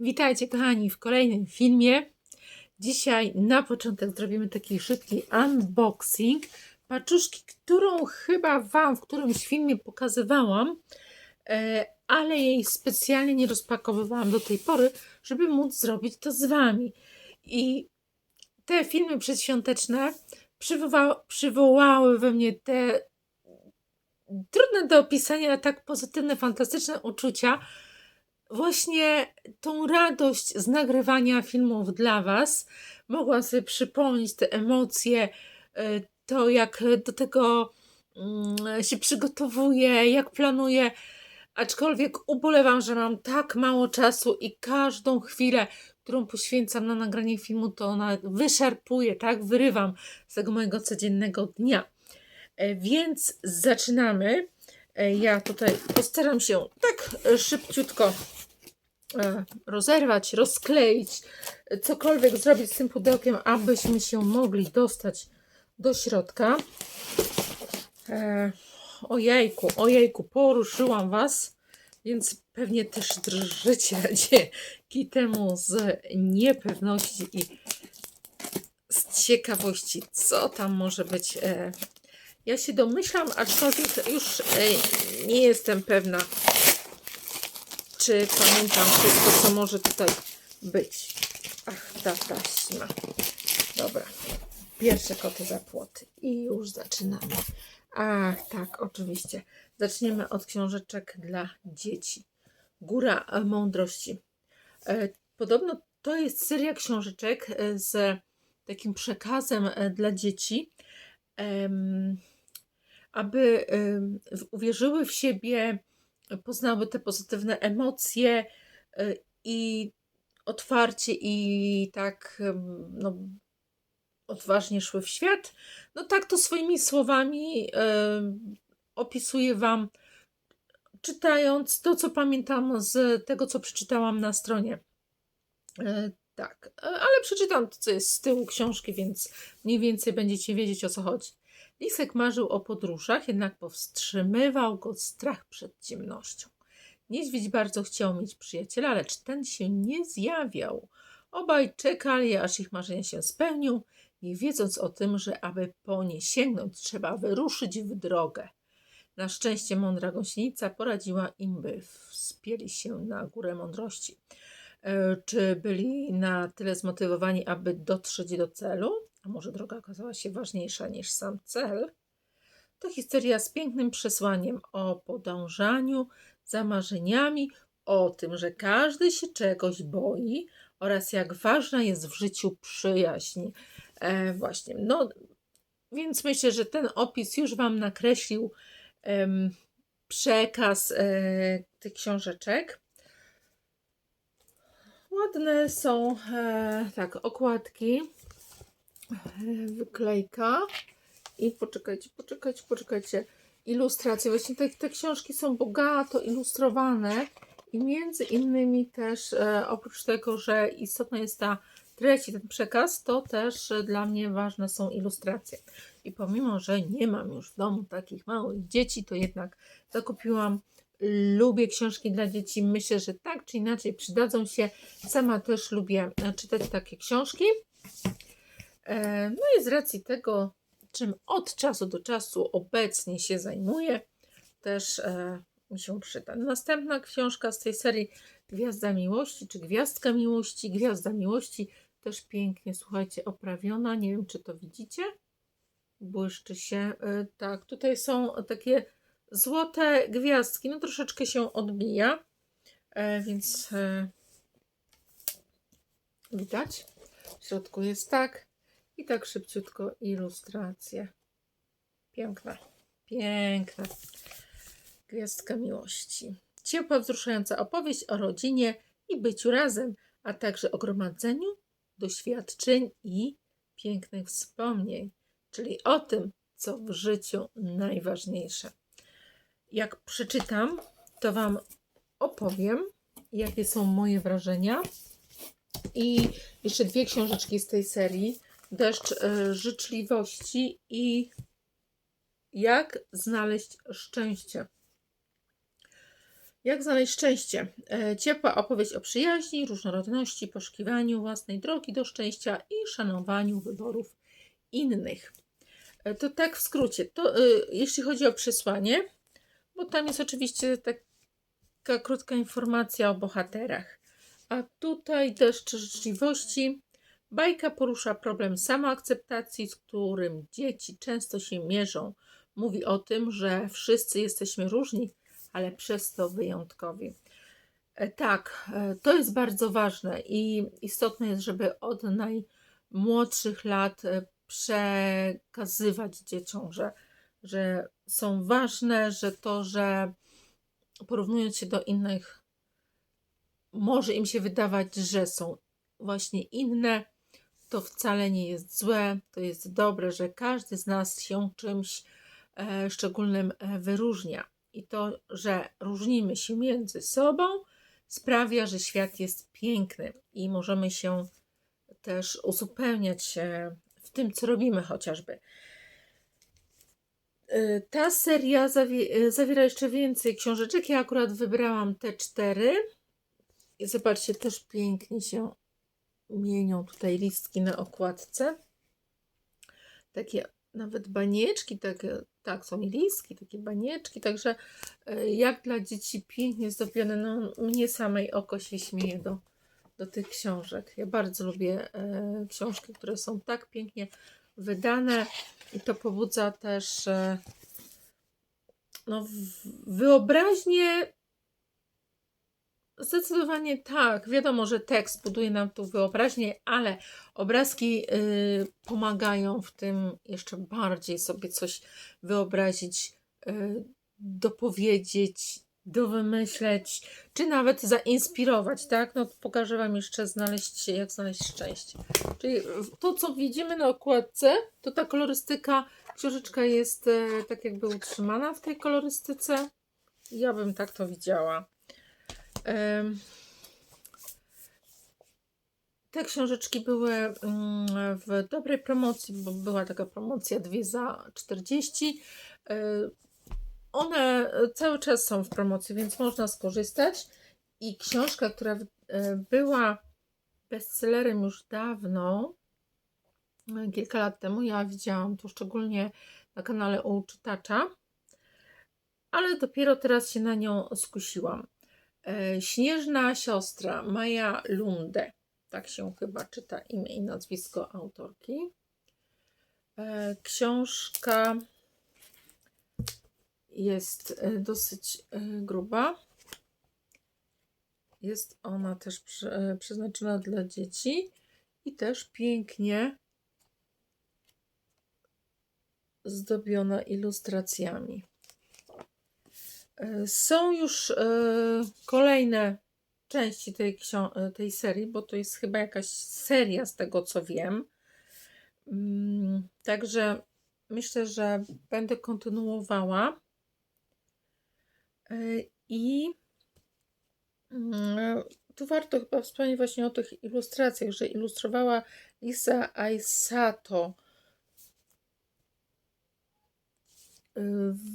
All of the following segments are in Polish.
Witajcie kochani w kolejnym filmie. Dzisiaj na początek zrobimy taki szybki unboxing paczuszki, którą chyba Wam w którymś filmie pokazywałam, e, ale jej specjalnie nie rozpakowywałam do tej pory, żeby móc zrobić to z Wami. I te filmy przedświąteczne przywoła, przywołały we mnie te trudne do opisania, tak pozytywne, fantastyczne uczucia, właśnie tą radość z nagrywania filmów dla Was. Mogłam sobie przypomnieć te emocje, y, to jak do tego mm, się przygotowuję, jak planuję. Aczkolwiek ubolewam, że mam tak mało czasu i każdą chwilę, którą poświęcam na nagranie filmu, to ona wyszarpuje, tak? Wyrywam z tego mojego codziennego dnia. E, Więc zaczynamy. E, Ja tutaj postaram się tak e, szybciutko e, rozerwać, rozkleić, e, cokolwiek zrobić z tym pudełkiem, abyśmy się mogli dostać do środka. E, ojejku, ojejku, poruszyłam Was, więc pewnie też drżycie dzięki temu z niepewności i z ciekawości, co tam może być. E, ja się domyślam, aczkolwiek już e, nie jestem pewna, czy pamiętam wszystko, co może tutaj być. Ach, ta taśma. Dobra. Pierwsze koty za płoty. I już zaczynamy. Ach, tak, oczywiście. Zaczniemy od książeczek dla dzieci. Góra Mądrości. E, Podobno to jest seria książeczek e, z takim przekazem e, dla dzieci, aby uwierzyły w siebie, poznały te pozytywne emocje e, i otwarcie i tak no, odważnie szły w świat. No tak to swoimi słowami opisuję Wam, czytając to, co pamiętam z tego, co przeczytałam na stronie. E, Tak, e, ale przeczytam to, co jest z tyłu książki, więc mniej więcej będziecie wiedzieć o co chodzi. Lisek marzył o podróżach, jednak powstrzymywał go strach przed ciemnością. Niedźwiedź bardzo chciał mieć przyjaciela, lecz ten się nie zjawiał. Obaj czekali, aż ich marzenia się spełnią, nie wiedząc o tym, że aby po nie sięgnąć, trzeba wyruszyć w drogę. Na szczęście mądra gąsienica poradziła im, by wspięli się na górę mądrości. E, Czy byli na tyle zmotywowani, aby dotrzeć do celu? A może droga okazała się ważniejsza niż sam cel? To historia z pięknym przesłaniem o podążaniu za marzeniami, o tym, że każdy się czegoś boi oraz jak ważna jest w życiu przyjaźń. E, właśnie, no więc myślę, że ten opis już Wam nakreślił em, przekaz e, tych książeczek. Ładne są e, tak okładki, wyklejka i poczekajcie, poczekajcie, poczekajcie. Ilustracje. Właśnie te, te książki są bogato ilustrowane i między innymi też e, oprócz tego, że istotna jest ta treść i ten przekaz, to też e, dla mnie ważne są ilustracje. I pomimo, że nie mam już w domu takich małych dzieci, to jednak zakupiłam lubię książki dla dzieci. Myślę, że tak czy inaczej przydadzą się. Sama też lubię e, czytać takie książki. E, No i z racji tego, czym od czasu do czasu obecnie się zajmuję, też e, mi się przyda. Następna książka z tej serii Gwiazda Miłości, czy Gwiazdka Miłości. Gwiazda Miłości też pięknie, słuchajcie, oprawiona. Nie wiem, czy to widzicie. Błyszczy się. E, Tak, tutaj są takie złote gwiazdki. No troszeczkę się odbija, więc widać. W środku jest tak i tak szybciutko ilustracje. Piękna, piękna. Gwiazdka miłości. Ciepła, wzruszająca opowieść o rodzinie i byciu razem, a także o gromadzeniu doświadczeń i pięknych wspomnień, czyli o tym, co w życiu najważniejsze jak przeczytam, to Wam opowiem, jakie są moje wrażenia. I jeszcze dwie książeczki z tej serii: Deszcz e, życzliwości i Jak znaleźć szczęście. Jak znaleźć szczęście? E, Ciepła opowieść o przyjaźni, różnorodności, poszukiwaniu własnej drogi do szczęścia i szanowaniu wyborów innych. E, To tak w skrócie. To, jeśli chodzi o przesłanie, bo tam jest oczywiście taka krótka informacja o bohaterach. A tutaj deszcz życzliwości. Bajka porusza problem samoakceptacji, z którym dzieci często się mierzą. Mówi o tym, że wszyscy jesteśmy różni, ale przez to wyjątkowi. E, Tak, e, to jest bardzo ważne i istotne jest, żeby od najmłodszych lat e, przekazywać dzieciom, że, że są ważne, że to, że porównując się do innych, może im się wydawać, że są właśnie inne, to wcale nie jest złe, to jest dobre, że każdy z nas się czymś e, szczególnym e, wyróżnia. I to, że różnimy się między sobą, sprawia, że świat jest piękny i możemy się też uzupełniać e, w tym, co robimy chociażby. Ta seria zawie- zawiera jeszcze więcej książeczek. Ja akurat wybrałam te cztery. Zobaczcie, też pięknie się mienią tutaj listki na okładce. Takie nawet banieczki, takie, tak, są listki, takie banieczki, także e, jak dla dzieci pięknie zdobione, no mnie samej oko się śmieje do, do tych książek. Ja bardzo lubię e, książki, które są tak pięknie wydane i to pobudza też e, no, wyobraźnię Zdecydowanie tak. Wiadomo, że tekst buduje nam tu wyobraźnię, ale obrazki y, pomagają w tym jeszcze bardziej sobie coś wyobrazić, y, dopowiedzieć, dowymyśleć, czy nawet zainspirować, tak? No pokażę Wam jeszcze znaleźć, jak znaleźć szczęście. Czyli to, co widzimy na okładce, to ta kolorystyka, książeczka jest e, tak jakby utrzymana w tej kolorystyce. Ja bym tak to widziała. Te książeczki były mm, w dobrej promocji, bo była taka promocja dwie za 40. E, One cały czas są w promocji, więc można skorzystać. I książka, która e, była bestsellerem już dawno, kilka lat temu, ja widziałam to szczególnie na kanale u czytacza, ale dopiero teraz się na nią skusiłam. E, Śnieżna siostra Maja Lunde. Tak się chyba czyta imię i nazwisko autorki. E, Książka jest e, dosyć gruba. Jest ona też przeznaczona dla dzieci i też pięknie zdobiona ilustracjami. Są już e, kolejne części tej, e, tej serii, bo to jest chyba jakaś seria z tego co wiem. Mm, Także myślę, że będę kontynuowała. E, I mm, tu warto chyba wspomnieć właśnie o tych ilustracjach, że ilustrowała Lisa Aisato. Y,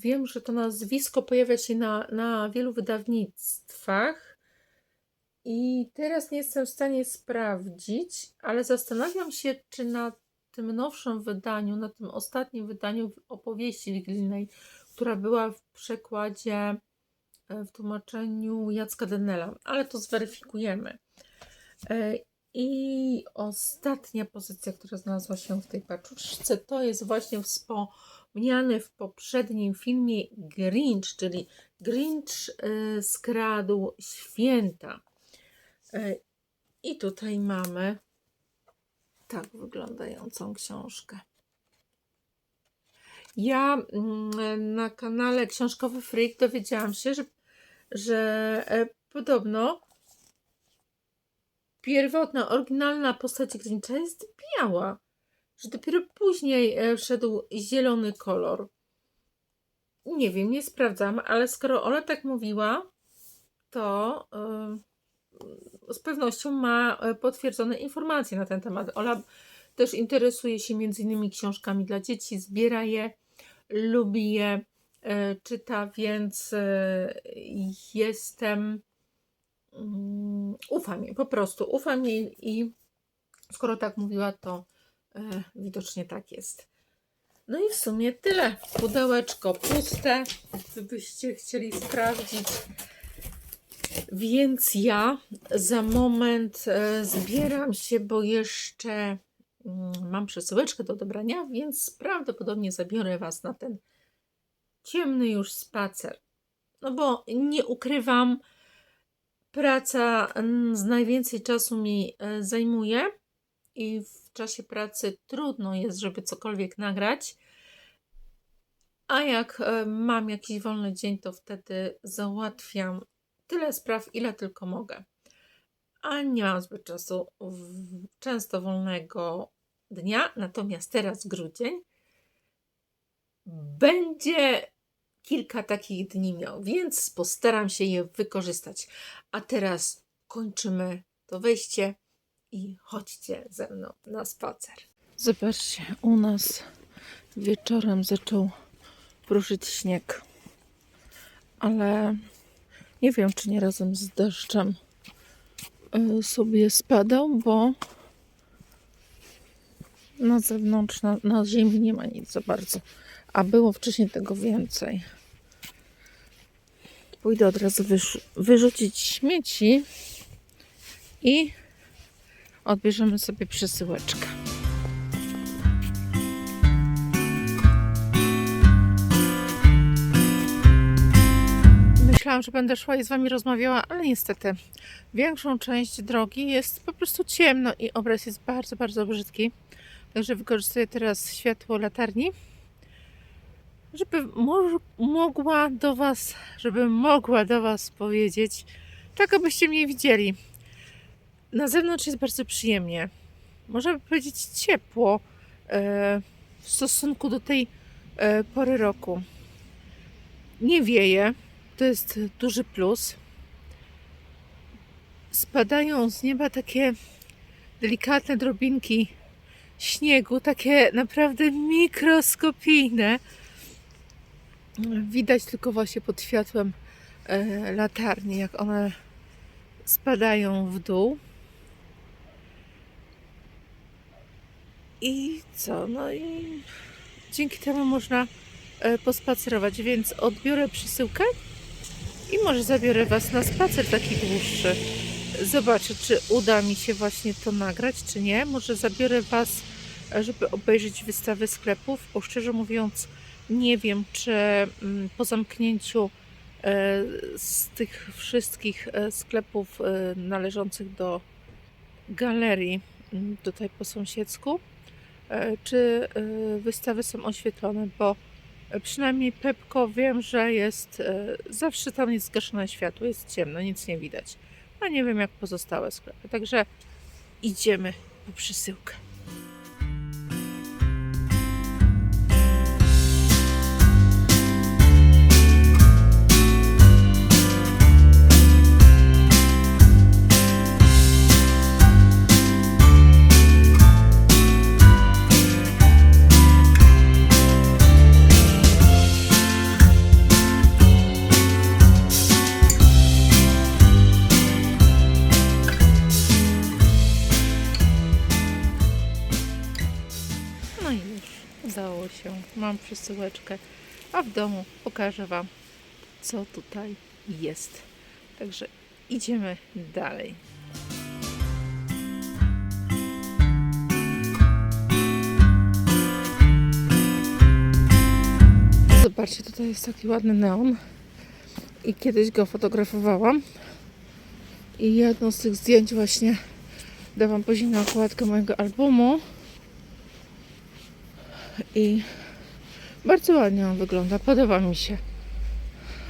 Wiem, że to nazwisko pojawia się na, na wielu wydawnictwach i teraz nie jestem w stanie sprawdzić, ale zastanawiam się, czy na tym nowszym wydaniu, na tym ostatnim wydaniu opowieści wigilijnej, która była w przekładzie, e, w tłumaczeniu Jacka Denela, ale to zweryfikujemy. E, I ostatnia pozycja, która znalazła się w tej paczuszce, to jest właśnie wspomniany w poprzednim filmie Grinch, czyli Grinch e, skradł święta. E, I tutaj mamy tak wyglądającą książkę. Ja mm, na kanale Książkowy Freak dowiedziałam się, że, że e, podobno pierwotna, oryginalna postać Grincha jest biała. Że dopiero później e, wszedł zielony kolor. Nie wiem, nie sprawdzam, ale skoro Ola tak mówiła, to e, z pewnością ma e, potwierdzone informacje na ten temat. Ola też interesuje się między innymi książkami dla dzieci, zbiera je, lubi je czyta, więc jestem. mm, Ufam jej, po prostu ufam jej i skoro tak mówiła, to widocznie tak jest. No i w sumie tyle. Pudełeczko puste, gdybyście chcieli sprawdzić. Więc ja za moment e, zbieram się, bo jeszcze mm, mam przesyłeczkę do odebrania, więc prawdopodobnie zabiorę Was na ten ciemny już spacer. No bo nie ukrywam, praca mm, z najwięcej czasu mi e, zajmuje i w czasie pracy trudno jest, żeby cokolwiek nagrać. A jak e, mam jakiś wolny dzień, to wtedy załatwiam tyle spraw, ile tylko mogę. A nie mam zbyt czasu, często wolnego dnia, natomiast teraz grudzień będzie kilka takich dni miał, więc postaram się je wykorzystać. A teraz kończymy to wejście i chodźcie ze mną na spacer. Zobaczcie, u nas wieczorem zaczął pruszyć śnieg, ale nie wiem, czy nie razem z deszczem y, sobie spadał, bo na zewnątrz, na, na ziemi nie ma nic za bardzo, a było wcześniej tego więcej. Pójdę od razu wyrzucić śmieci i odbierzemy sobie przesyłeczkę. Myślałam, że będę szła i z Wami rozmawiała, ale niestety większą część drogi jest po prostu ciemno i obraz jest bardzo, bardzo brzydki. Także wykorzystuję teraz światło latarni, żeby mo- mogła do Was, żebym mogła do Was powiedzieć, tak abyście mnie widzieli. Na zewnątrz jest bardzo przyjemnie. Można by powiedzieć ciepło e, w stosunku do tej e, pory roku. Nie wieje, to jest duży plus. Spadają z nieba takie delikatne drobinki śniegu, takie naprawdę mikroskopijne. Widać tylko właśnie pod światłem e, latarni, jak one spadają w dół. I co? No i dzięki temu można e, pospacerować, więc odbiorę przesyłkę i może zabiorę Was na spacer taki dłuższy. Zobaczę, czy uda mi się właśnie to nagrać, czy nie. Może zabiorę Was, e, żeby obejrzeć wystawę sklepów, bo szczerze mówiąc, nie wiem, czy mm, po zamknięciu e, z tych wszystkich sklepów należących do galerii mm, tutaj po sąsiedzku, czy e, wystawy są oświetlone, bo e, przynajmniej Pepko wiem, że jest e, zawsze tam jest zgaszone światło, jest ciemno, nic nie widać. A nie wiem jak pozostałe sklepy. Także idziemy po przesyłkę. Mam przesyłeczkę, a w domu pokażę Wam, co tutaj jest. Także idziemy dalej. Zobaczcie, tutaj jest taki ładny neon i kiedyś go fotografowałam i jedno z tych zdjęć właśnie dałam później na okładkę mojego albumu i bardzo ładnie on wygląda, podoba mi się.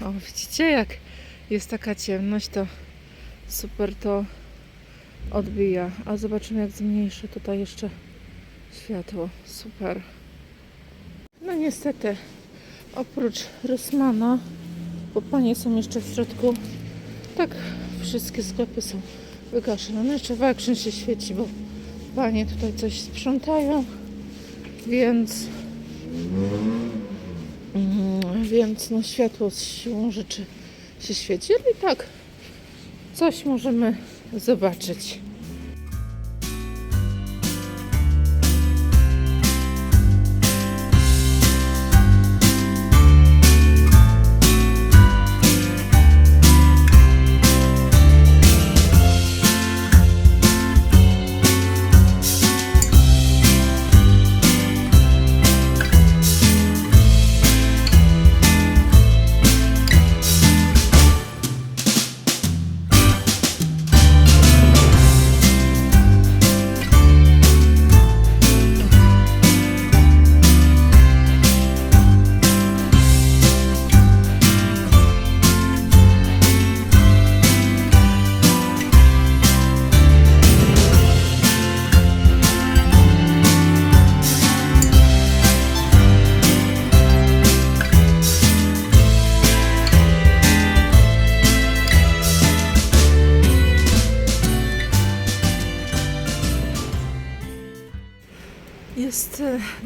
O, widzicie jak jest taka ciemność, to super to odbija. A zobaczymy jak zmniejszę tutaj jeszcze światło. Super. No niestety, oprócz Rosmana, bo panie są jeszcze w środku, tak wszystkie sklepy są wygaszone. No jeszcze Waction się świeci, bo panie tutaj coś sprzątają. Więc, więc no światło z siłą rzeczy się świeci, i tak coś możemy zobaczyć.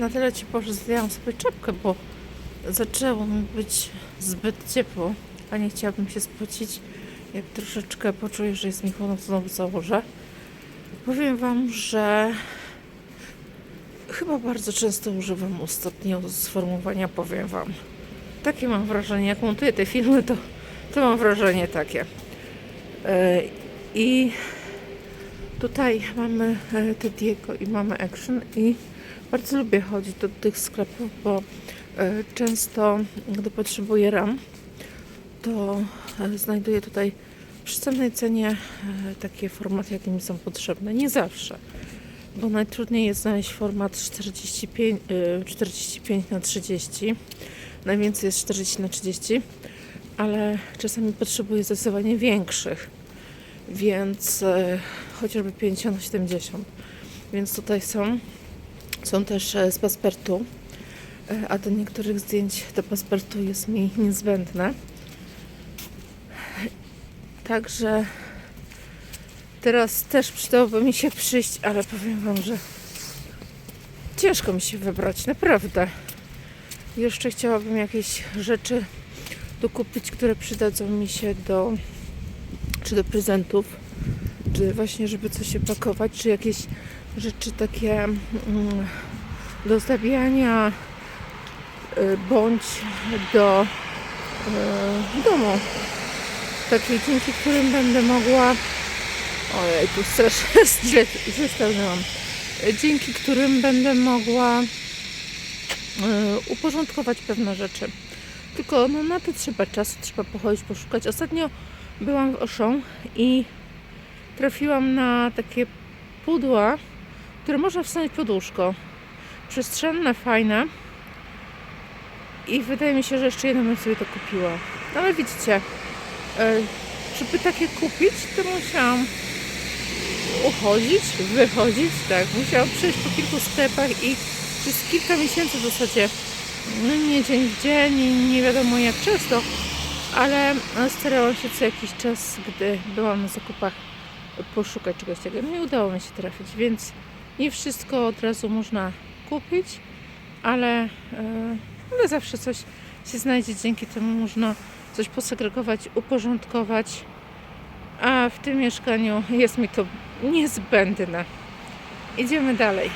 Na tyle ciepło, że zdjęłam sobie czapkę, bo zaczęło mi być zbyt ciepło, a nie chciałabym się spocić. Jak troszeczkę poczuję, że jest mi chłodno, to znowu założę. Powiem Wam, że chyba bardzo często używam ostatnio sformułowania powiem Wam. Takie mam wrażenie, jak montuję te filmy, to, to mam wrażenie takie. E, I tutaj mamy e, te Diego i mamy Action i bardzo lubię chodzić do tych sklepów, bo e, często, gdy potrzebuję ram, to e, znajduję tutaj w przystępnej cenie e, takie formaty, jakie mi są potrzebne. Nie zawsze, bo najtrudniej jest znaleźć format 45, e, 45 na 30. Najwięcej jest 40 na 30, ale czasami potrzebuję zdecydowanie większych, więc chociażby 50 na 70. Więc tutaj są są też e, z paspertu, e, a do niektórych zdjęć to paspertu jest mi niezbędne. Także teraz też przydałoby mi się przyjść, ale powiem Wam, że ciężko mi się wybrać, naprawdę. Jeszcze chciałabym jakieś rzeczy dokupić, które przydadzą mi się do czy do prezentów, czy właśnie żeby coś się pakować, czy jakieś rzeczy takie mm, do zabijania y, bądź do y, domu. Takie dzięki którym będę mogła ojej, tu strasznie źle, źle. Dzięki którym będę mogła y, uporządkować pewne rzeczy. Tylko no, na to trzeba czasu, trzeba pochodzić, poszukać. Ostatnio byłam w Auchan i trafiłam na takie pudła, które można wsunąć pod łóżko. Przestrzenne, fajne. I wydaje mi się, że jeszcze jedno bym sobie to kupiła. No ale widzicie, e, żeby takie kupić, to musiałam uchodzić, wychodzić, tak. Musiałam przejść po kilku sklepach i przez kilka miesięcy w zasadzie, no nie dzień w dzień, nie, nie wiadomo jak często, ale starałam się co jakiś czas, gdy byłam na zakupach, poszukać czegoś takiego. Nie udało mi się trafić, więc nie wszystko od razu można kupić, ale, e, ale zawsze coś się znajdzie, dzięki temu można coś posegregować, uporządkować, a w tym mieszkaniu jest mi to niezbędne. Idziemy dalej.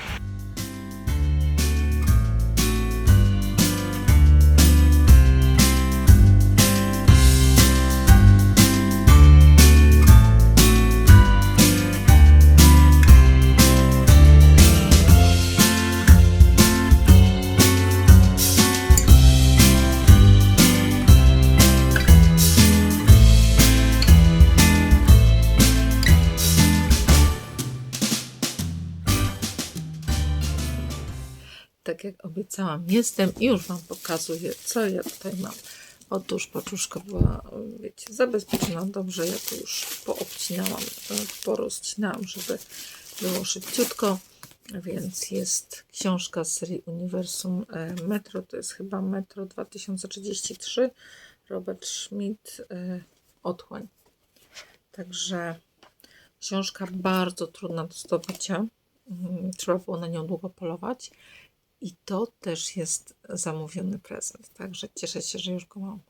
Obiecałam, jestem i już Wam pokazuję, co ja tutaj mam. Otóż paczuszka była, wiecie, zabezpieczona dobrze. Ja to już poobcinałam, e, porozcinałam, żeby było szybciutko. Więc jest książka z serii Uniwersum e, Metro. To jest chyba Metro 2033. Robert Schmidt, e, Otchłań. Także książka bardzo trudna do zdobycia. Mm, Trzeba było na nią długo polować I to też jest zamówiony prezent. Także cieszę się, że już go mam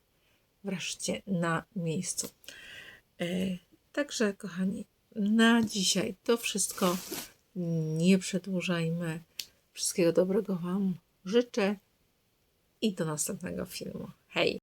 wreszcie na miejscu. E, Także, kochani, na dzisiaj to wszystko. Nie przedłużajmy. Wszystkiego dobrego Wam życzę i do następnego filmu. Hej!